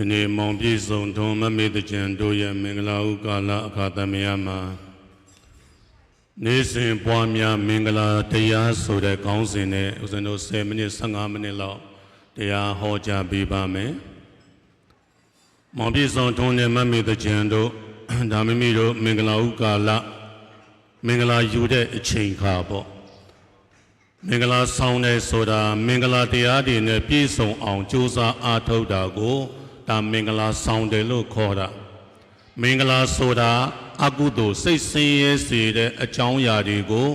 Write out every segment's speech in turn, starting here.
ဒီနေ့မောင်ပြည်စုံထုံမမေတကြံတို့ရဲ့မင်္ဂလာဥကာလအခါသမယမှာနေ့စဉ်ပွားများမင်္ဂလာတရားဆိုတဲ့ခေါင်းစဉ်နဲ့ဦးဇင်းတို့10မိနစ်15မိနစ်လောက်တရားဟောကြားပေးပါမယ်။မောင်ပြည်စုံထုံနဲ့မမေတကြံတို့ဒါမိမိတို့မင်္ဂလာဥကာလမင်္ဂလာယူတဲ့အချိန်ခါပေါ့။မင်္ဂလာဆောင်တယ်ဆိုတာမင်္ဂလာတရားတွေနဲ့ပြည့်စုံအောင်ကြိုးစားအားထုတ်တာကို ဒါမင်္ဂလာဆောင်တယ်လို့ခေါ်တာမင်္ဂလာဆိုတာအကုသိုလ်စိတ်ဆင်းရဲစေတဲ့အကြောင်းအရာတွေကို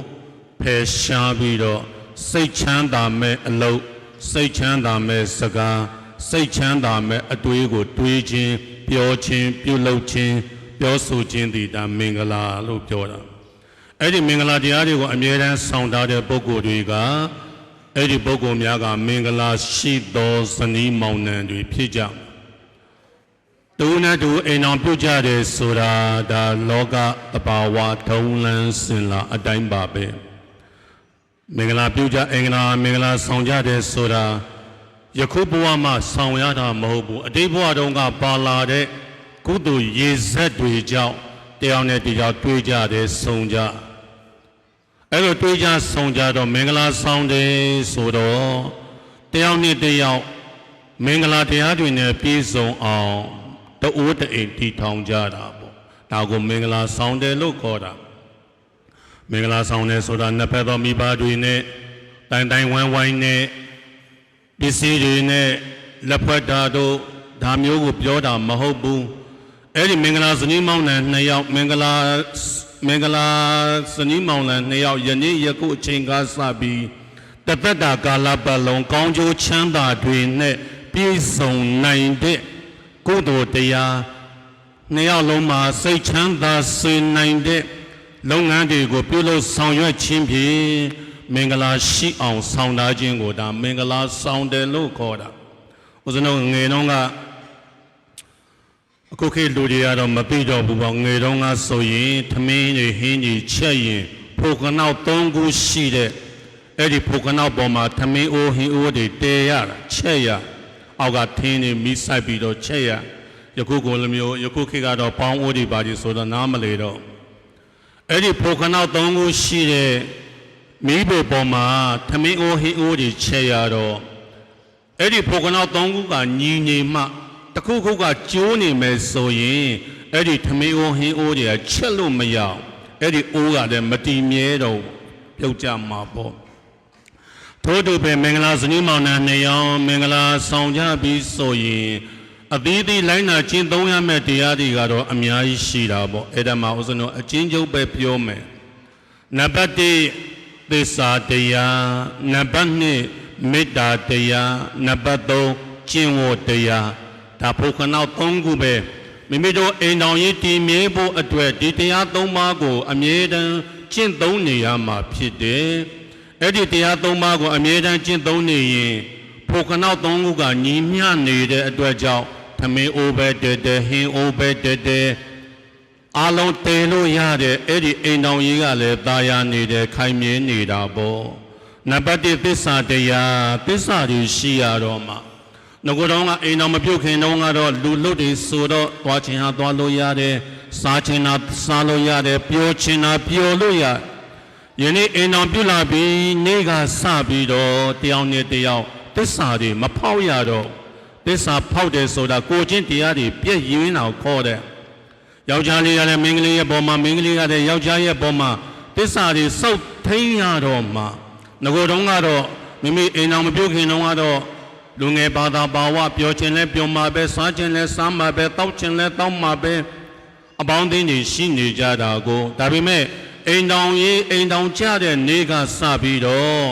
ဖယ်ရှားပြီးတော့စိတ်ချမ်းသာမဲ့အလုပ်စိတ်ချမ်းသာမဲ့စကားစိတ်ချမ်းသာမဲ့အတွေးကို တွေးခြင်းပြောခြင်းပြုလုပ်ခြင်းပြောဆိုခြင်းဒီဒါမင်္ဂလာလို့ပြောတာအဲ့ဒီမင်္ဂလာတရားတွေကိုအမြဲတမ်းဆောင်ထားတဲ့ပုဂ္ဂိုလ်တွေကအဲ့ဒီပုဂ္ဂိုလ်များကမင်္ဂလာရှိသောဇနီးမောင်နှံတွေဖြစ်ကြတူ နဲ့တူအိမ်အောင်ပြုတ်ကြတယ်ဆိုတာဒါလောကတဘာဝထုံးလန်းစင်လာအတိုင်းပါပဲမင်္ဂလာပြုတ်ကြအင်္ဂလာမင်္ဂလာဆောင်ကြတယ်ဆိုတာယခုဘဝမှာဆောင်ရတာမဟုတ်ဘူးအတိတ်ဘဝတုန်းကပါလာတဲ့ကုသိုလ်ရေဆက်တွေကြောင့်တရားနဲ့တရားတွေးကြတယ်ဆုံးကြအဲ့လိုတွေးကြဆုံးကြတော့မင်္ဂလာဆောင်တယ်ဆိုတော့တရားနဲ့တရားမင်္ဂလာတရားတွေနဲ့ပြည့်စုံအောင် တအိုးတအိမ်တည်ထောင်ကြတာပေါ့ဒါကိုမင်္ဂလာဆောင်တယ်လို့ခေါ်တာမင်္ဂလာဆောင်တယ်ဆိုတာနှစ်ဖက်သောမိဘတွေနဲ့တိုင်တိုင်ဝိုင်းဝိုင်းနဲ့ပစ္စည်းတွေနဲ့လက်ဖွဲ့တာတို့ဒါမျိုးကိုပြောတာမဟုတ်ဘူးအဲ့ဒီမင်္ဂလာဇနီးမောင်နှံနှစ်ယောက်မင်္ဂလာမင်္ဂလာဇနီးမောင်နှံနှစ်ယောက်ယနေ့ယခုအချိန်ကစပြီးတသက်တာကာလပတ်လုံးကောင်းကျိုးချမ်းသာတွေနဲ့ပြည့်စုံနိုင်တဲ့ ကုသိုလ်တရားနှစ်ယောက်လုံးမှာစိတ်ချမ်းသာစေနိုင်တဲ့လုပ်ငန်းတွေကိုပြုလုပ်ဆောင်ရွက်ခြင်းဖြင့်မင်္ဂလာရှိအောင်ဆောင်တာခြင်းကိုဒါမင်္ဂလာဆောင်တယ်လို့ခေါ်တာဦးဇင်းတို့ငယ်တုန်းကအခုခေတ်လူတွေကတော့မသိတော့ဘူးပေါ့ငယ်တုန်းကဆိုရင်ထမင်းတွေဟင်းကြီးချက်ရင်ဖိုကနောက်၃ခုရှိတဲ့အဲ့ဒီဖိုကနောက်ပေါ်မှာထမင်းအိုးဟင်းအိုးတွေတဲရတာချက်ရ အောက်ကထင်းတွေမိစိုက်ပြီးတော့ချက်ရယခုကိုလိုမျိုးယခုခေတ်ကတော့ပေါင်းအိုးတွေပါကြီးဆိုတော့နားမလေတော့အဲ့ဒီဖိုကနောက်၃ခုရှိတဲ့မိဘပေါ်မှာထမင်းအိုးဟင်းအိုးတွေချက်ရတော့အဲ့ဒီဖိုကနောက်၃ခုကညီညီမှတစ်ခုခုကကျိုးနေမယ်ဆိုရင်အဲ့ဒီထမင်းအိုးဟင်းအိုးတွေကချက်လို့မရအောင်အဲ့ဒီအိုးကလည်းမတည်မြဲတော့ပြုတ်ကြမှာပေါ့ ထို့တူပဲမင်္ဂလာဇနီးမောင်နှံနှစ်ယောက်မင်္ဂလာဆောင်ကြပြီးဆိုရင်အသီးသီးလိုင်းနာကျင့်သုံးရမယ့်တရားတွေကတော့အများကြီးရှိတာပေါ့အဲ့ဒါမှဥစဉ်တော့အချင်းချုပ်ပဲပြောမယ်နံပါတ်1သစ္စာတရားနံပါတ်2မေတ္တာတရားနံပါတ်3ကျင့်ဝတ်တရားဒါဖို့ခနောက်3ခုပဲမိမိတို့အိမ်တော်ရေးတည်မြဲဖို့အတွက်ဒီတရား3ပါးကို အမြဲတမ်းကျင့်သုံးနေရမှာဖြစ်တယ် အဲ့ဒီတရား3ပါးကိုအမြဲတမ်းကျင့်သုံးနေရင်ဖို့ခနောက်3ခုကညီမျှနေတဲ့အတွက်ကြောင့်သမင်းအိုးပဲတဲတဲဟင်းအိုးပဲတဲတဲအလုံးတည်လို့ရတဲ့အဲ့ဒီအိမ်တော်ကြီးကလည်းตาရနေတယ်ခိုင်မြဲနေတာပေါ့နံပါတ်1သစ္စာတရားသစ္စာတွေရှိရတော့မှငကိုယ်တော်ကအိမ်တော်မပြုတ်ခင်တုန်းကတော့လူလွတ်တွေဆိုတော့သွားချင်ဟာသွားလို့ရတယ်စားချင်တာစားလို့ရတယ်ပြောချင်တာပြောလို့ရယ နေ့အိမ်တော်ပြုတ်လာပြီးနေ့ကစပြီးတော့တယောက်နဲ့တယောက်သစ္စာတွေမဖောက်ရတော့သစ္စာဖောက်တယ်ဆိုတာကိုယ်ချင်းတရားတွေပြည့်ရင်းအောင်ခေါ်တယ်ယောက်ျားလေးကလည်းမင်းကလေးရဲ့ပေါ်မှာမင်းကလေးကလည်းယောက်ျားရဲ့ပေါ်မှာတစ္ဆာတွေစောက်ထိန်ရတော့မှငကိုယ်တုံးကတော့မိမိအိမ်အောင်မပြုတ်ခင်တုန်းကတော့လူငယ်ဘာသာဘာဝပြောခြင်းလဲပြောမှာပဲစားခြင်းလဲစားမှာပဲတောက်ခြင်းလဲတောက်မှာပဲအပေါင်းအသင်းတွေရှိနေကြတာကိုဒါပေမဲ့ အိမ်တောင်ရေးအိမ်တောင်ကြတဲ့နေ့ကစပြီးတော့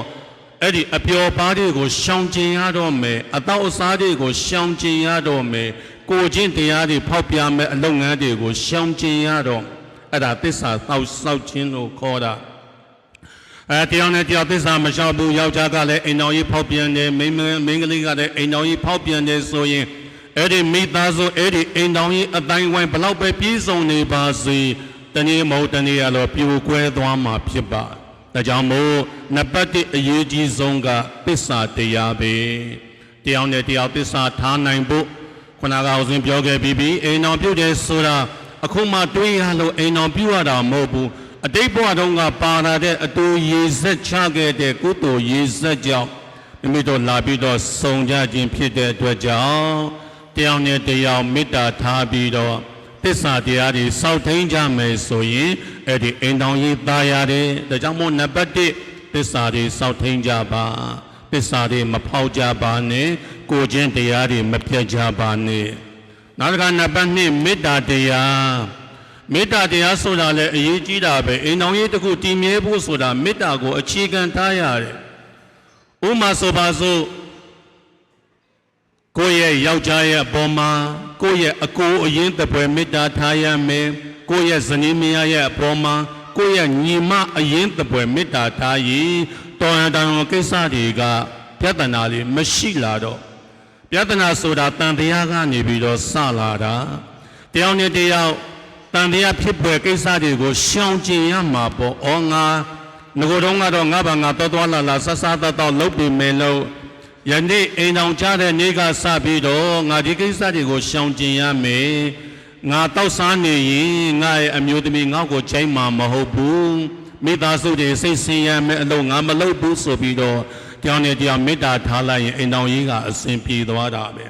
အဲ့ဒီအပျော်ပါးတွေကိုရှောင်ကျင်ရတော့မယ်အတော့အစားတွေကိုရှောင်ကျင်ရတော့မယ်ကိုချင်းတရားတွေဖောက်ပြမယ်အလုပ်ငန်းတွေကိုရှောင်ကျင်ရတော့အဲ့ဒါသစ္စာသောက်စောက်ခြင်းလို့ခေါ်တာအဲတရားနဲ့တရားသစ္စာမလျှောက်ဘူးယောက်ျားကလည်းအိမ်တော်ကြီးဖောက်ပြန်တယ်မိန်းမမိန်းကလေးကလည်းအိမ်တော်ကြီးဖောက်ပြန်တယ်ဆိုရင်အဲ့ဒီမိသားစုအဲ့ဒီအိမ်တော်ကြီးအတိုင်းဝိုင်းဘလောက်ပဲပြည့်စုံနေပါစေ တနေ့မဟုတ်တနေ့ရတော့ပြိုကွဲသွားမှာဖြစ်ပါဒါကြောင့်မို့နံပါတ်1အရေးကြီးဆုံးကသစ္စာတရားပဲတရားနဲ့တရားသစ္စာထားနိုင်ဖို့ခုနကအောင်စင်ပြောခဲ့ပြီးပြီအိမ်တော်ပြုတ်တယ်ဆိုတာအခုမှတွေးရလို့အိမ်တော်ပြုတ်ရတာမဟုတ်ဘူးအတိတ်ဘဝတုန်းကပါလာတဲ့အတူရေဆက်ချခဲ့တဲ့ကုသိုလ်ရေဆက်ကြောင့်မိမိတို့လာပြီးတော့စုံကြခြင်းဖြစ်တဲ့အတွက်ကြောင့်တယောက်နဲ့တယောက်မေတ္တာထားပြီးတော့ သစ္စာတရားတွေစောင့်ထိန်ကြမယ်ဆိုရင်အဲ့ဒီအိမ်တော်ကြီးသားရတယ်ဒါကြောင့်မို့နံပါတ်1သစ္စာတွေစောင့်ထိန်ကြပါသစ္စာတွေမဖောက်ကြပါနဲ့ကိုယ်ချင်းတရားတွေမပြတ်ကြပါနဲ့နောက်တစ်ခါနံပါတ်2မေတ္တာတရားမေတ္တာတရားဆိုတာလည်းအရေးကြီးတာပဲအိမ်တော်ကြီးတစ်ခုတည်မြဲဖို့ဆိုတာမေတ္တာကိုအခြေခံထားရတယ်ဥပမာဆိုပါစို့ ကိုယ့်ရဲ့ယောက်ျားရဲ့အပေါ်မှာကိုယ့်ရဲ့အကိုအရင်တပွဲမေတ္တာထားရမယ်ကိုယ့်ရဲ့ဇနီးမယားရဲ့အပေါ်မှာကိုယ့်ရဲ့ညီမအရင်တပွဲမေတ္တာထားရင်တော်ရန်တောင်ကိစ္စတွေကပြဿနာတွေမရှိလာတော့ပြဿနာဆိုတာတန်တရားကနေပြီးတော့စလာတာတယောက်နဲ့တယောက်တန်တရားဖြစ်ပွဲကိစ္စတွေကိုရှောင်ကျင်ရမှာပေါ့ဩငါငကိုယ်တော့ကတော့ငါဘာငါတော်တော်လာလာဆဆတတ်တော့လုပ်ပြီးမယ်လို့ ယနေ့အိမ်အောင်ကြတဲ့နေ့ကစပြီးတော့ငါဒီကိစ္စတွေကိုရှောင်ကျင်ရမယ်ငါတောက်စားနေရင်ငါရဲ့အမျိုးသမီးငါ့ကိုချိန်မှာမဟုတ်ဘူးမိသားစုတွေစိတ်ဆင်းရဲမယ်အလို့ငါမလုပ်ဘူးဆိုပြီးတော့တယောက်နဲ့တယောက်မေတ္တာထားလိုက်ရင်အိမ်အောင်ကြီးကအစဉ်ပြေသွားတာပဲ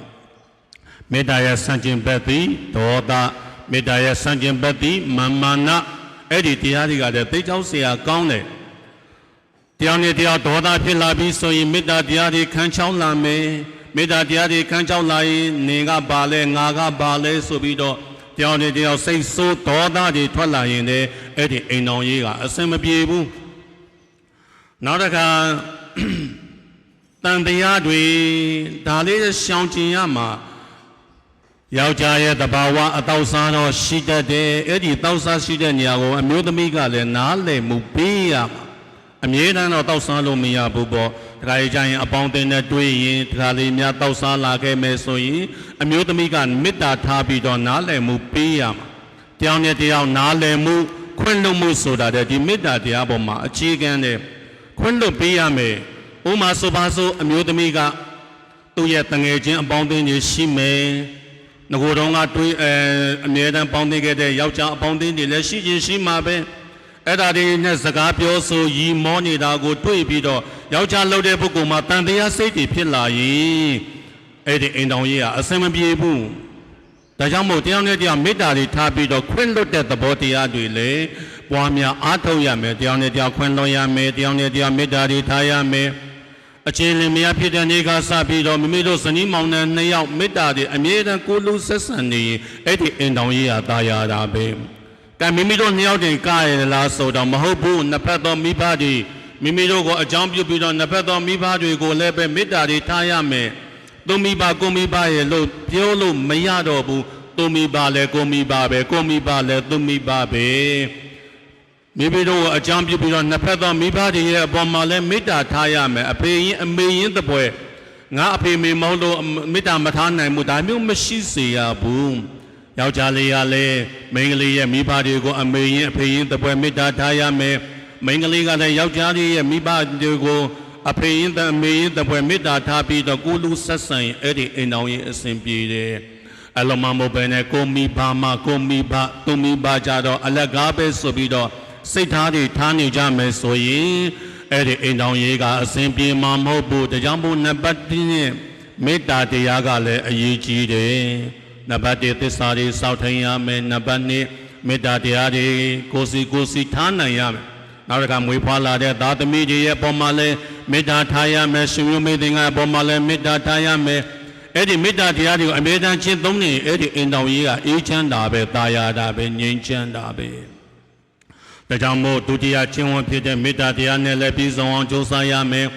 မေတ္တာရဲ့စံကျင်ဘက်သည်ဒေါသမေတ္တာရဲ့စံကျင်ဘက်သည်မာမာနအဲ့ဒီတရားတွေကလည်းသိကြောက်เสียကောင်းတယ် တရားနဲ့တရားဒေါသဖြစ်လာပြီးဆိုရင်မေတ္တာတရားတွေခံချောင်းလာမယ်မေတ္တာတရားတွေခံချောင်းလာရင်နေကပါလဲငါကပါလဲဆိုပြီးတော့တရားနဲ့တရားစိတ်ဆိုးဒေါသတွေထွက်လာရင်လည်းအဲ့ဒီအိမ်တော်ကြီးကအစင်မပြေဘူးနောက်တစ်ခါတန်တရားတွေဒါလေးရှောင်ကျင်ရမှာယောက်ျားရဲ့တဘာဝအတောက်စားတော့ရှိတတ်တယ်အဲ့ဒီတောက်စားရှိတဲ့နေရာကိုအမျိုးသမီးကလည်းနားလည်မှုပေးရမှာ အမြဲတမ်းတော့တောက်စားလို့မရဘူးပေါ့တခါကြီးကျရင်အပေါင်းအသင်းနဲ့တွေ့ရင်တခါလေးများတောက်စားလာခဲ့မယ်ဆိုရင်အမျိုးသမီးကမေတ္တာထားပြီးတော့နားလည်မှုပေးရမှာတယောက်နဲ့တယောက်နားလည်မှုခွင့်လွှတ်မှုဆိုတာတဲ့ဒီမေတ္တာတရားပေါ်မှာအခြေခံတဲ့ခွင့်လွှတ်ပေးရမယ်ဥမာဆိုပါစို့အမျိုးသမီးကသူ့ရဲ့တငယ်ချင်းအပေါင်းအသင်းတွေရှိမယ်ငကိုယ်တော်ကတွေးအဲအမြဲတမ်းပေါင်းသိခဲ့တဲ့ယောက်ျားအပေါင်းအသင်းတွေလည်းရှိချင်းရှိမှာပဲ အဲ့ဒါတွေနဲ့စကားပြောဆိုရီမောနေတာကို တွေ့ပြီးတော့ယောက်ျားလှုပ်တဲ့ပုဂ္ဂိုလ်မှာတန်တရားစိတ်တွေဖြစ်လာရင်အဲ့ဒီအိမ်တော်ကြီးကအစင်မပြေဘူးဒါကြောင့်မို့တရားနဲ့တရားမေတ္တာတွေထားပြီးတော့ခွင့်လွတ်တဲ့သဘောတရားတွေလည်းပွားများအားထုတ်ရမယ်တရားနဲ့တရားခွင့်လွတ်ရမယ်တရားနဲ့တရားမေတ္တာတွေထားရမယ်အချင်းလင်မယားဖြစ်တဲ့နေ့ကစပြီးတော့မိမိတို့ဇနီးမောင်နှံနှစ်ယောက်မေတ္တာတွေအမြဲတမ်းကိုလူဆက်ဆံနေရင်အဲ့ဒီအိမ်တော်ကြီးကတာယာတာပဲ ကဲမိမိတို့နှစ်ယောက်တင်ကားရလားဆိုတော့မဟုတ်ဘူးနှစ်ဖက်သောမိဘတွေမိမိတို့ကိုအကြောင်းပြုပြီးတော့နှစ်ဖက်သောမိဘတွေကိုလည်းပဲမေတ္တာတွေထားရမယ်။သူမိဘကိုမိဘရဲ့လို့ပြောလို့မရတော့ဘူး။သူမိဘလည်းကိုမိဘပဲကိုမိဘလည်းသူမိဘပဲ။မိမိတို့ကိုအကြောင်းပြုပြီးတော့နှစ်ဖက်သောမိဘတွေရဲ့အပေါ်မှာလည်းမေတ္တာထားရမယ်။အဖေရင်အမေရင်တပွဲငါအဖေမေမဟုတ်လို့မေတ္တာမထားနိုင်ဘူးဒါမျိုးမရှိစေရဘူး။ ယောက်ျားလေးကလည်းမိန်းကလေးရဲ့မိဘတွေကိုအမေရင်အဖေရင်တပွဲမေတ္တာထားရမယ်မိန်းကလေးကလည်းယောက်ျားလေးရဲ့မိဘတွေကိုအဖေရင်တအမေရင်တပွဲမေတ္တာထားပြီးတော့ကိုလူဆက်ဆံရင်အဲ့ဒီအိမ်တော်ရင်အစဉ်ပြေတယ်အလုံးမမဟုတ်ပဲနဲ့ကိုမိဘမကိုမိဘသူမိဘကြတော့အလက်ကားပဲဆိုပြီးတော့စိတ်ထားတွေထားနေကြမယ်ဆိုရင်အဲ့ဒီအိမ်တော်ရေးကအစဉ်ပြေမှာမဟုတ်ဘူးဒါကြောင့်မို့နံပါတ်1နဲ့မေတ္တာတရားကလည်းအရေးကြီးတယ် နံပါတ်1သစ္စာတွေစောင့်ထိုင်ရမယ်နံပါတ်2မေတ္တာတရားတွေကိုယ်စီကိုယ်စီထားနိုင်ရမယ်နောက်တစ်ခါမွေးဖွားလာတဲ့သားသမီးတွေရဲ့ပုံမှာလဲမေတ္တာထားရမယ်ရှင်မျိုးမေတ္တာပုံမှာလဲမေတ္တာထားရမယ်အဲ့ဒီမေတ္တာတရားတွေကိုအမြဲတမ်းရှင်းသုံးနေအဲ့ဒီအိမ်တော်ကြီးကအေးချမ်းတာပဲတာယာတာပဲငြိမ်းချမ်းတာပဲဒါကြောင့်မို့ဒုတိယချင်းဝန်ဖြစ်တဲ့မေတ္တာတရားနဲ့လည်းပြီးဆုံးအောင်ကြိုးစားရမယ်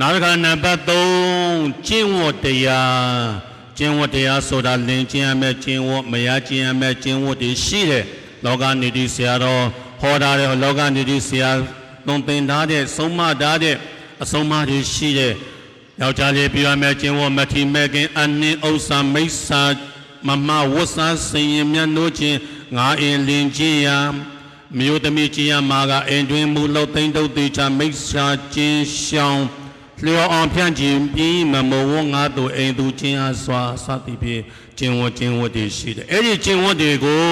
နောက်တစ်ခါနံပါတ်3ကျင့်ဝတ်တရား ကျင့်ဝတ်တရားဆိုတာလင်ကျင့်ရမယ်ကျင့်ဝတ်မရကျင့်ရမယ်ကျင့်ဝတ်တွေရှိတယ်လောကနေတိဆရာတော်ဟောထားတဲ့လောကနေတိဆရာသွန်သင်ထားတဲ့ဆုံးမထားတဲ့အဆုံးအမတွေရှိတယ်ယောက်ျားလေးပြောရမယ်ကျင့်ဝတ်မထီမဲ့ခင်အနှင်းဥစ္စာမိစ္ဆာမမဝတ်စားစင်ရင်မြတ်နိုးခြင်းငါအင်လင်ခြင်းရာမြို့သမီးကျင့်ရမှာကအင်တွင်မူလှုပ်သိမ့်တုတ်သေးချမိစ္ဆာကျင်းရှောင်း လျော်အောင်ဖြန့်ကျင်ပြီးမမဝငါတို့အိမ်သူချင်းအားစွာစသည်ဖြင့်ကျင့်ဝတ်ကျင့်ဝတ်တွေရှိတယ်အဲ့ဒီကျင့်ဝတ်တွေကို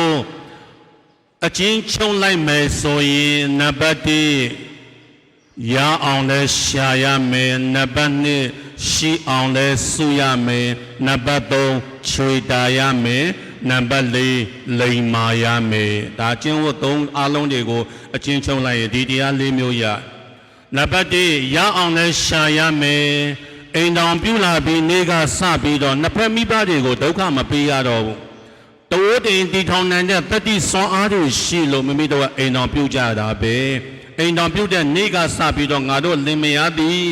အချင်းချုပ်လိုက်မယ်ဆိုရင်နံပါတ်1ရအောင်လဲရှာရမယ်နံပါတ်2ရှိအောင်လဲစုရမယ်နံပါတ်3ချွေတာရမယ်နံပါတ်4လိန်မာရမယ်ဒါကျင့်ဝတ်3အားလုံးတွေကိုအချင်းချုပ်လိုက်ရင်ဒီတရား၄မျိုးရ နံပါတ်1ရအောင်လဲရှာရမယ်အိမ်တော်ပြုလာပြီးနေကစပြီးတော့နှစ်ဖက်မိဘတွေကိုဒုက္ခမပေးရတော့ဘူးတိုးတင်တီထောင်နိုင်တဲ့တတိစွမ်းအားတွေရှိလို့မိမိတို့ကအိမ်တော်ပြုကြတာပဲအိမ်တော်ပြုတဲ့နေကစပြီးတော့ငါတို့လင်မယားသည်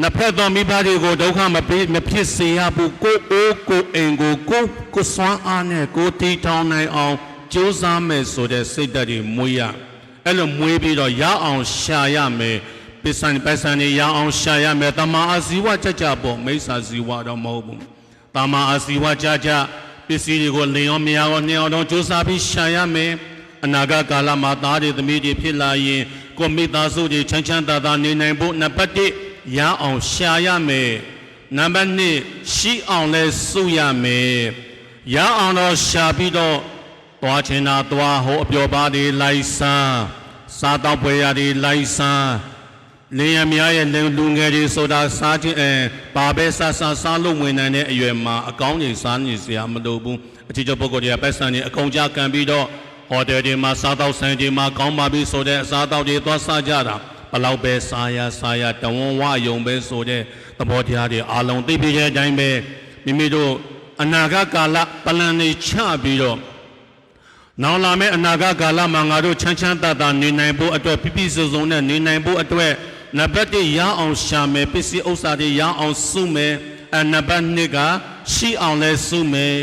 နှစ်ဖက်သောမိဘတွေကိုဒုက္ခမပေးမဖြစ်စေရဘူးကိုအိုးကိုအိမ်ကိုကိုကိုစွမ်းအားနဲ့ကိုတီထောင်နိုင်အောင်ကြိုးစားမယ်ဆိုတဲ့စိတ်ဓာတ်တွေမွေးရ အဲ့လိုမွေးပြီးတော့ရအောင်ရှာရမယ်ပစ္စံပစ္စံတွေရအောင်ရှာရမယ်တမာအာဇီဝကြကြပေါ့မိစ္ဆာဇီဝတော့မဟုတ်ဘူးတမာအာဇီဝကြကြပစ္စည်းတွေကိုလင်ရောမရရောနှင်းအောင်တော့စူးစမ်းပြီးရှာရမယ်အနာဂတ်ကာလမှာသားတွေသမီးတွေဖြစ်လာရင်ကိုမိသားစုတွေချမ်းချမ်းသာသာနေနိုင်ဖို့နံပါတ်1ရအောင်ရှာရမယ်နံပါတ်2ရှိအောင်လဲစုရမယ်ရအောင်တော့ရှာပြီးတော့ သွားချင်တာသွားဟိုအပျော်ပါးတွေလိုက်ဆန်းစားတော့ပွဲရတွေလိုက်ဆန်းလင်းရမရဲ့လူလူငယ်တွေဆိုတာစားခြင်းအဲဘာပဲစားစားစားလို့ဝင်နိုင်တဲ့အရွယ်မှာအကောင်းကြီးစားနေစရာမလိုဘူးအထူးပုဂ္ဂိုလ်တွေကပတ်စံနေအကုန်ကြကံပြီးတော့ဟိုတယ်တွေမှာစားတော့ဆိုင်တွေမှာကောင်းပါပြီဆိုတဲ့အစားတော့တွေသွားစားကြတာဘလောက်ပဲစားရစားရတဝန်းဝယုံပဲဆိုတဲ့သဘောတရားတွေအလုံးသိပြတဲ့အတိုင်းပဲမိမိတို့အနာဂတ်ကာလပလန်တွေချပြီးတော့ နောင်လာမယ့်အနာဂတ်ကာလမှာငါတို့ချမ်းချမ်းသာသာနေနိုင်ဖို့အတွက်ပြည့်ပြည့်စုံစုံနဲ့နေနိုင်ဖို့အတွက်နံပါတ်1ရအောင်ရှာမယ်ပစ္စည်းဥစ္စာတွေရအောင်စုမယ်အနံပါတ်2ကရှိအောင်လဲစုမယ်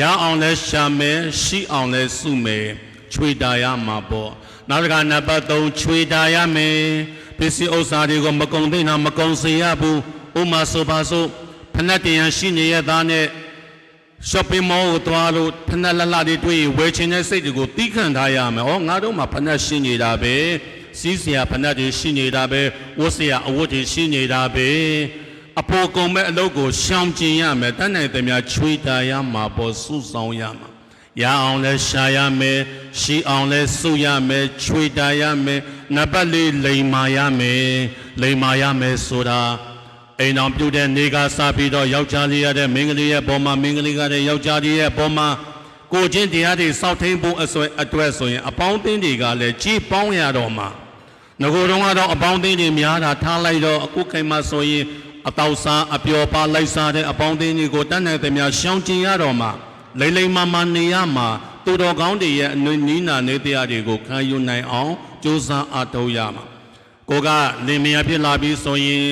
ရအောင်လဲရှာမယ်ရှိအောင်လဲစုမယ်ချွေတာရမှာပေါ့နောက်တစ်ခါနံပါတ်3ချွေတာရမယ်ပစ္စည်းဥစ္စာတွေကိုမကုံသိမ်းတာမကုံစေရဘူးဥမာဆိုပါစို့ဖဏတ်တရံရှိနေရသားနဲ့ shopping mall ကိုသွားလို့ဖနက်လလတွေတွေ့ရင်ဝယ်ချင်တဲ့စိတ်တွေကိုတီးခံထားရမယ်။ဩငါတို့မှာဖနက်ရှိနေတာပဲ။စီးစရာဖနက်တွေရှိနေတာပဲ။ဝတ်စရာအဝတ်တွေရှိနေတာပဲ။အဖို့ကုန်မဲ့အလုပ်ကိုရှောင်ကျင်ရမယ်။တတ်နိုင်သမျှချွေတာရမှာပေါ်စုဆောင်ရမှာ။ရအောင်လဲရှာရမယ်။ရှိအောင်လဲစုရမယ်။ချွေတာရမယ်။နံပါတ်လေးလိန်မာရမယ်။လိန်မာရမယ်ဆိုတာ အိမ်တော်ပြုတ်တဲ့နေကစပြီးတော့ယောက်ျားလေးရတဲ့မိန်းကလေးရဲ့ပေါ်မှာမိန်းကလေးကတဲ့ယောက်ျားလေးရဲ့ပေါ်မှာကိုချင်းတရားတွေစောင့်ထိန်ဖို့အစွဲအတွက်ဆိုရင် အပေါင်းအသင်းတွေကလည်းကြီးပေါင်းရတော့မှာငကိုယ်တော့ကတော့အပေါင်းအသင်းတွေများတာထားလိုက်တော့အခုခိုင်မှာဆိုရင်အတောက်စားအပျော်ပါလိုက်စားတဲ့အပေါင်းအသင်းတွေကိုတတ်နိုင်သမျှရှောင်ကျင်ရတော့မှာလိမ့်လိမ့်မာမာနေရမှာသူတော်ကောင်းတွေရဲ့အနွေနီးနာနေတရားတွေကိုခံယူနိုင်အောင်ကြိုးစားအားထုတ်ရမှာ ကိုကလင်မယားဖြစ်လာပြီးဆိုရင်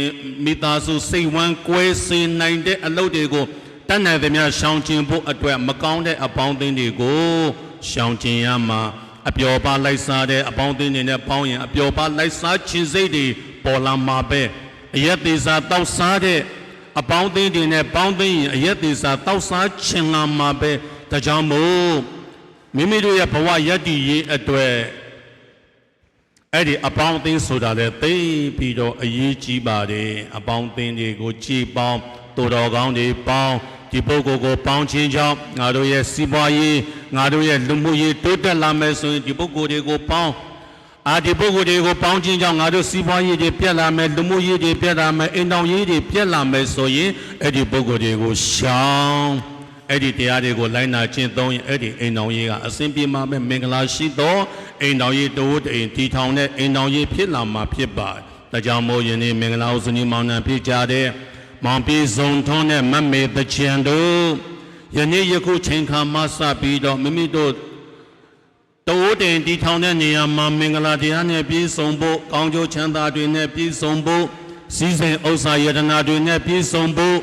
မိသားစုစိတ်ဝမ်းကွဲစင်နိုင်တဲ့အလုပ်တွေကိုတတ်နိုင်သမျှရှောင်ကျဉ်ဖို့အတွက်မကောင်းတဲ့အပေါင်းအသင်းတွေကိုရှောင်ကျဉ်ရမှာအပျော်ပါလိုက်စားတဲ့အပေါင်းအသင်းတွေနဲ့ပေါင်းရင်အပျော်ပါလိုက်စားခြင်းစိတ်တွေပေါ်လာမှာပဲအရက်သေးစားတောက်စားတဲ့အပေါင်းအသင်းတွေနဲ့ပေါင်းသိရင်အရက်သေးစားတောက်စားခြင်းလာမှာပဲဒါကြောင့်မို့မိမိတို့ရဲ့ဘဝရည်တည်ရေးအတွက် အဲ့ဒီအပေါင်းအသင်းဆိုတာလေသိပြီးတော့အရေးကြီးပါတယ်အပေါင်းအသင်းတွေကိုကြည်ပေါင်းတူတော်ကောင်းတွေပေါင်းဒီပုဂ္ဂိုလ်ကိုပေါင်းခြင်းကြောင့်ငါတို့ရဲ့စီးပွားရေးငါတို့ရဲ့လူမှုရေးတိုးတက်လာမယ်ဆိုရင်ဒီပုဂ္ဂိုလ်တွေကိုပေါင်းအာဒီပုဂ္ဂိုလ်တွေကိုပေါင်းခြင်းကြောင့်ငါတို့စီးပွားရေးတွေပြက်လာမယ်လူမှုရေးတွေပြက်လာမယ်အိမ်တော်ရေးတွေပြက်လာမယ်ဆိုရင်အဲ့ဒီပုဂ္ဂိုလ်တွေကိုရှောင် အဲ့ဒီတရားတွေကိုလိုက်နာကျင့်သုံးရင်အဲ့ဒီအိမ်တော်ကြီးကအစဉ်ပြေမှာပဲမင်္ဂလာရှိသောအိမ်တော်ကြီးတိုးတိမ်တီထောင်တဲ့အိမ်တော်ကြီးဖြစ်လာမှာဖြစ်ပါတယ်။ဒါကြောင့်မို့ယနေ့မင်္ဂလာဥစ္စနီမောင်နှံဖြစ်ကြတဲ့မောင်ပြေဆုံးထွန်းတဲ့မတ်မေတချံတို့ယနေ့ယခုချိန်ခါမှစပြီးတော့မိမိတို့တိုးတင်တီထောင်တဲ့နေရာမှာမင်္ဂလာတရားနဲ့ပြည့်စုံဖို့ကောင်းကျိုးချမ်းသာတွေနဲ့ပြည့်စုံဖို့စီစဉ်ဥစ္စာယတနာတွေနဲ့ပြည့်စုံဖို့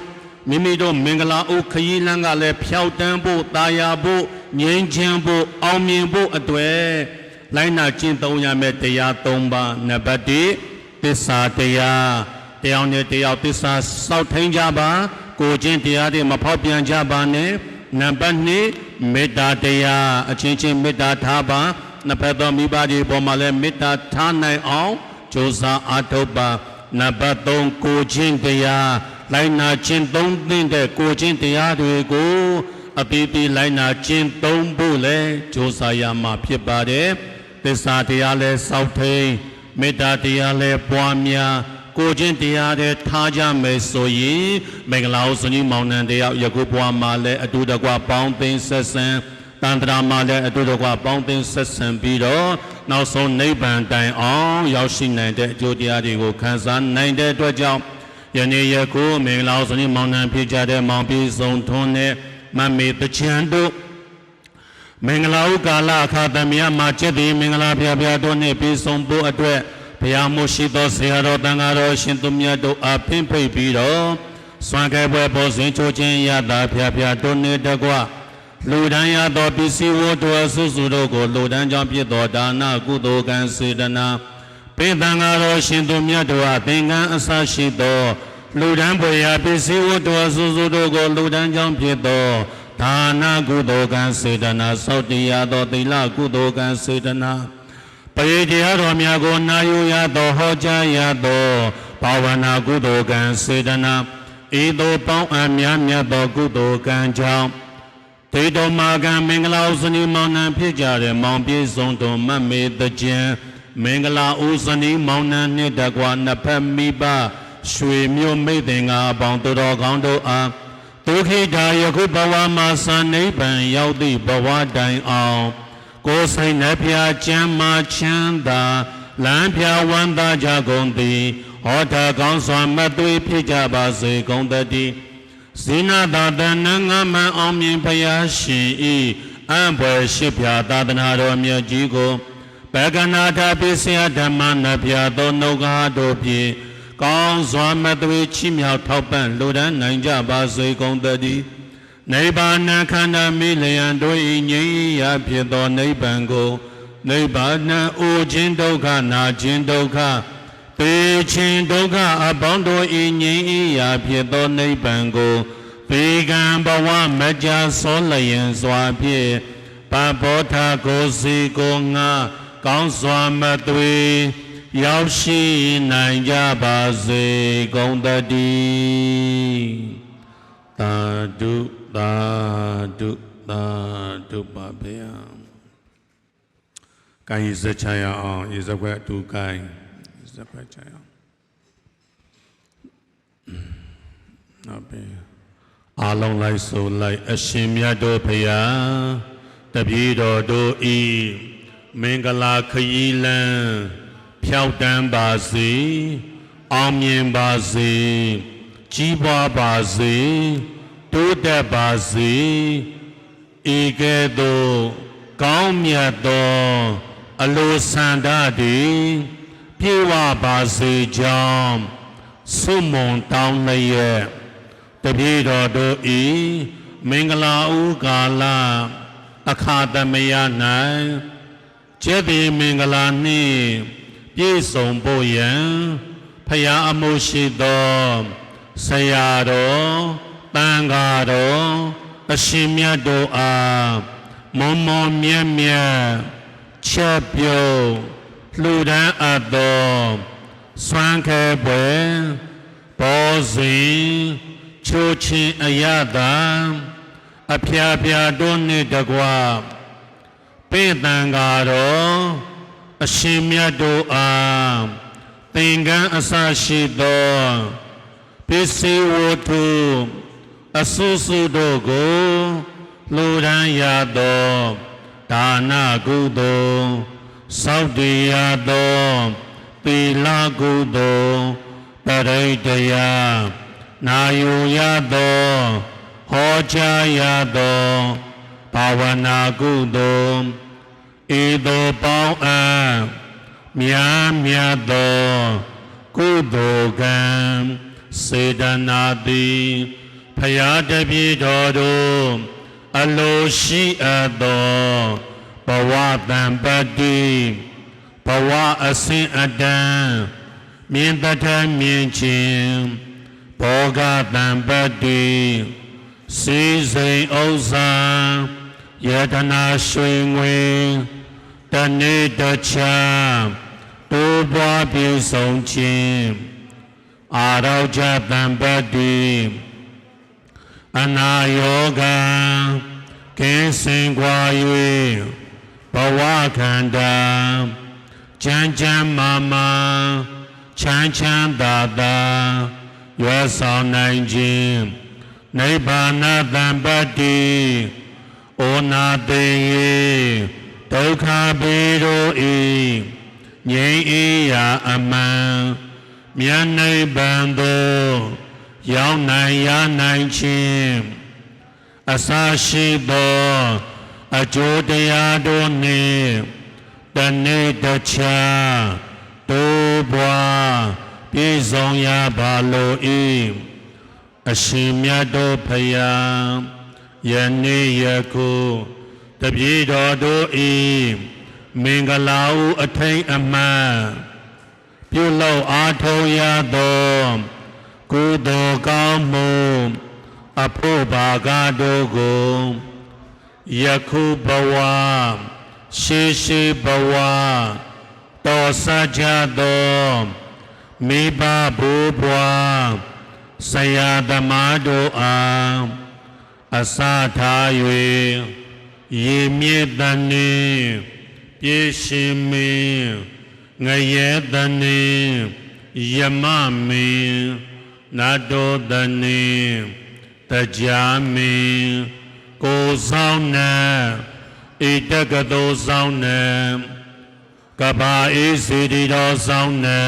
မိမိတို့မင်္ဂလာဥခရီးလန်းကလည်းဖျောက်တန်းဖို့တာယာဖို့ငြိမ်းချမ်းဖို့အောင်မြင်ဖို့အတွေ့လိုင်းနာကျင့်သုံးရမယ့်တရား၃ပါးနံပါတ်၁သစ္စာတရားတရားနဲ့တရားသစ္စာစောင့်ထိန်ကြပါ ကိုယ်ချင်းတရားတွေမဖောက်ပြန်ကြပါနဲ့နံပါတ်2မေတ္တာတရားအချင်းချင်းမေတ္တာထားပါနှစ်ဖက်သောမိဘတွေပေါ်မှာလည်းမေတ္တာထားနိုင်အောင်ကြိုးစားအားထုတ်ပါနံပါတ်3ကိုချင်းတရား လိုက်နာခြင်းသုံးသင့်တဲ့ကိုချင်းတရားတွေကိုအပီးပီးလိုက်နာခြင်းသုံးဖို့လဲကြိုးစားရမှာဖြစ်ပါတယ်သစ္စာတရားလဲစောင့်ထိန်မေတ္တာတရားလဲပွားများကိုချင်းတရားတဲ့ထားကြမယ်ဆိုရင်မင်္ဂလာဥစ္စနီမောင်နှံတယောက်ယခုဘဝမှာလဲအတူတကွပေါင်းသိမ်းဆက်ဆံတန်ត្រာမှာလည်းအတူတကွပေါင်းသင်းဆက်ဆံပြီးတော့နောက်ဆုံးနိဗ္ဗာန်တိုင်အောင် ရောက်ရှိနိုင်တဲ့အကျိုးတရားတွေကိုခံစားနိုင်တဲ့အတွက်ကြောင့် ယနေ့ယခုမင်္ဂလာစနေမောင်နှံဖြစ်ကြတဲ့မောင်ပြည်စုံထွန်းနဲ့မမေတချန်တို့မင်္ဂလာဥကာလအခါသမယမှာจิตတိမင်္ဂလာဖျားဖျားတို့နှင့်ပြည်စုံဖို့အတွက်ဘုရားမို့ရှိသောဆရာတော်တန်ဃာတော်ရှင်သူမြတ်တို့အားဖင့်ဖိတ်ပြီးတော့စွမ်းကဲပွဲပေါ်စဉ်ချိုးခြင်းရတာဖျားဖျားတို့နှင့်တကွလူဒန်းရသောပစ္စည်းဝတ္ထုအဆုစုတို့ကိုလူဒန်းကြောင့်ဖြစ်သောဒါနကုသိုလ်ကံစေတနာ ပေတံဃာတော်ရှင်သူမြတ်တို့အားသင်္ကန်းအစရှိသောလူဒန်းပွေရာပစ္စည်းဝတ္ထုအဆုစုတို့ကိုလူဒန်းကြောင့်ဖြစ်သောဒါနကုသိုလ်ကံစေတနာစောတ္တိယသောသီလကုသိုလ်ကံစေတနာပရိတရားတော်များကိုနာယူရသောဟောကြားရသောဘာဝနာကုသိုလ်ကံစေတနာဤသို့ပေါင်းအပ်များမြတ်သောကုသိုလ်ကံကြောင့်ဒေတော်မာကံမင်္ဂလာဥစနီမောင်နှံဖြစ်ကြတဲ့မောင်ပြေဆုံးတော်မတ်မေတကြံ မင်္ဂလာဥစနီမောင်နှံနှင့်တကွာနှစ်ဖက်မိဘရွှေမြို့မိတ်တင်ငါအပေါင်းသူတော်ကောင်းတို့အားဒုက္ခိတာယခုဘဝမှာသံနိဗ္ဗာန်ရောက်သည့်ဘဝတိုင်အောင်ကိုယ်ဆိုင်နှဖျားချမ်းမာချမ်းသာလမ်းဖြာဝမ်းသာကြကုန်သည်ဟောတာကောင်းစွာမတ်သွေးဖြစ်ကြပါစေကုန်သတည်းဇိနာသာတဏငမံအောင်မြင်ဖျားရှင်ဤအံဘွယ်ရှိဖြာသာသနာတော်မြတ်ကြီးကို ဘဂနာထာပိစယဓမ္မနဖျာသောနှုတ်ကားတို့ဖြင့်ကောင်းစွာမတ်သွေးချီးမြှောက်ထောက်ပံ့လူဒန်းနိုင်ကြပါစေကုန်သတည်းနိဗ္ဗာန်ခန္ဓာမိလျံတို့ဤငြိမ်းရာဖြစ်သောနိဗ္ဗာန်ကိုနိဗ္ဗာန်အိုခြင်းဒုက္ခနာခြင်းဒုက္ခပေခြင်းဒုက္ခအပေါင်းတို့ဤငြိမ်းရာဖြစ်သောနိဗ္ဗာန်ကိုပေကံဘဝမကြဆောလျင်စွာဖြင့်ပဘောဓကိုစီကိုငါ ကောင်းစွာမသွေရောက်ရှိနိုင်ကြပါစေကုန်သတည်းသာဓုသာဓုသာဓုပါဗျာကိုင်းစချရအောင်ရေစက်ွက်အတူကိုင်းရေစက်ွက်ချရအောင်နောက်ပဲအာလုံးလိုက်ဆိုလိုက်အရှင်မြတ်တို့ဖရာတပည့်တော်တို့ဤ မင်္ဂလာခရီးလန်းဖြောက်တန်းပါစေအောင်မြင်ပါစေကြီးပွားပါစေတိုးတက်ပါစေဤကဲ့သို့ကောင်းမြတ်သောအလိုဆန္ဒတွေပြေဝပါစေကြောင်းဆုမွန်တောင်းလျက်တပည့်တော်တို့ဤမင်္ဂလာဥကာလအခါသမယ၌ ကျေတိမင်္ဂလာနှင့်ပြည့်စုံဖို့ယံဖရာအမှုရှိသောဆရာတော်တန်ဃာတော်အရှင်မြတ်တို့အားမွန်မွန်မြတ်မြတ်ချက်ပြုတ်လှူဒန်းအပ်သောစွမ်းခဲပွဲဘောဇင်ချိုးချင်းအယတာအဖျားဖျားတို့နှင့်တကွ ပေတံဃာတော်အရှင်မြတ်တို့အားသင်္ကန်းအစရှိသောပစ္စည်းဝတ္ထုအဆုစုတို့ကိုလူဒန်းရသောဒါနကုသိုလ်စောင့်တည်ရသောသီလကုသိုလ်ပရိတ္တရာနာယူရသောဟောကြားရသော ဘာဝနာကုသိုလ်ဤသို့ပေါင်းအပ်မြားမြတ်သောကုသိုလ်ကံစေတနာတိဖရာတပြေတော်တို့အလိုရှိအပ်သောဘဝတံပတ္တိဘဝအစဉ်အတန်မြင်တထမြင်ခြင်းဘောဂတံပတ္တိစီစိန်ဥစ္စာ ယတနာရွှေငွေတနေ့တခြားတိုးပွားပြေဆုံးခြင်းအာရောချတံပတ္တိအနာယောဂံကင်းစင်ကွာ၍ဘဝခန္ဓာချမ်းချမ်းမာမာချမ်းချမ်းသာသာရွယ်ဆောင်နိုင်ခြင်းနိဗ္ဗာန်တံပတ္တိ ဩနာတေယေဒုက္ခပေရောဤငြိမ်းအေးရာအမှန်မြတ်နိဗ္ဗာန်သို့ရောက်နိုင်ရနိုင်ခြင်းအစရှိသောအကျိုးတရားတို့နှင့်တနေ့တခြားတိုးပွားပြည့်စုံရပါလို၏အရှင်မြတ်တို့ဖယား ယနေ့ယခုတပြေတော်တို့ဤမင်္ဂလာဟုအထိန်အမှန်ပြုလုပ်အားထုတ်ရသောကုသိုလ်ကောင်းမှုအဖို့ဘာကတို့ကိုယခုဘဝရှိရှိဘဝတော်စကြသောမိဘဘိုးဘွားဆရာသမားတို့အား အစထား၍ရေမြစ်တန်နှင့်ပြေရှင်မင်းငရဲတန်နှင့်ယမမင်းနတ်တော်တန်နှင့်တရားမင်းကိုဆောင်နံဣတကတောဆောင်နံကဘာအေးစီတီတော်ဆောင်နံ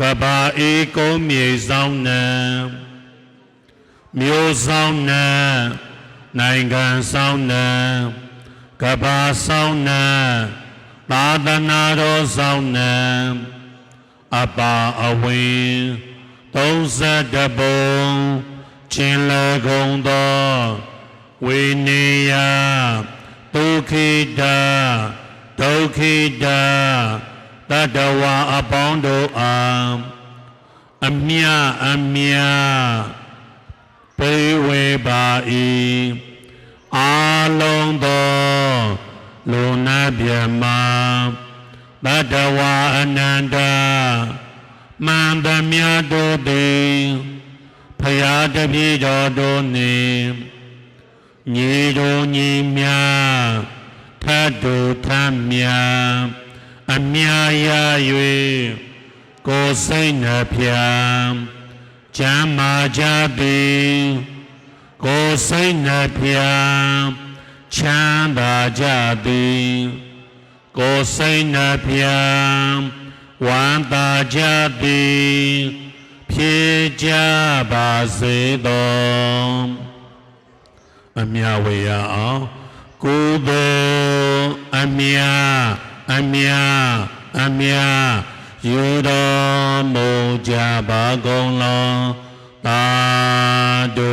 ကဘာအေးကုန်းမြေဆောင်နံ မျိုးဆောင်နံနိုင်ငံဆောင်နံကဘာဆောင်နံသာသနာတော်ဆောင်နံအပါအဝင်32ပုံချင်းလကုံသောဝိနေယဒုက္ခိတဒုက္ခိတတတဝါအပေါင်းတို့အားအမြအမြပေဝေပါ၏ အာလုံးသောလူနာမြမတတဝအနန္တမန္တမြတ်တို့သည်ဖရာတပည့်တော်တို့နှင့်ညီတို့ညီမြထတ်တို့ထမ်းမြအမြရ၍ကိုယ်စိတ်နှဖျားကျမ်းမာကြသည် ကိုယ်စိတ်နှပြချမ်းသာကြသည်ကိုယ်စိတ်နှပြဝမ်းသာကြသည်ဖြည့်ကြပါစေသောအမြဝေရအောင်ကုသိုလ်အမြအမြအမြယူတော်မူကြပါကုန်လောသာဓု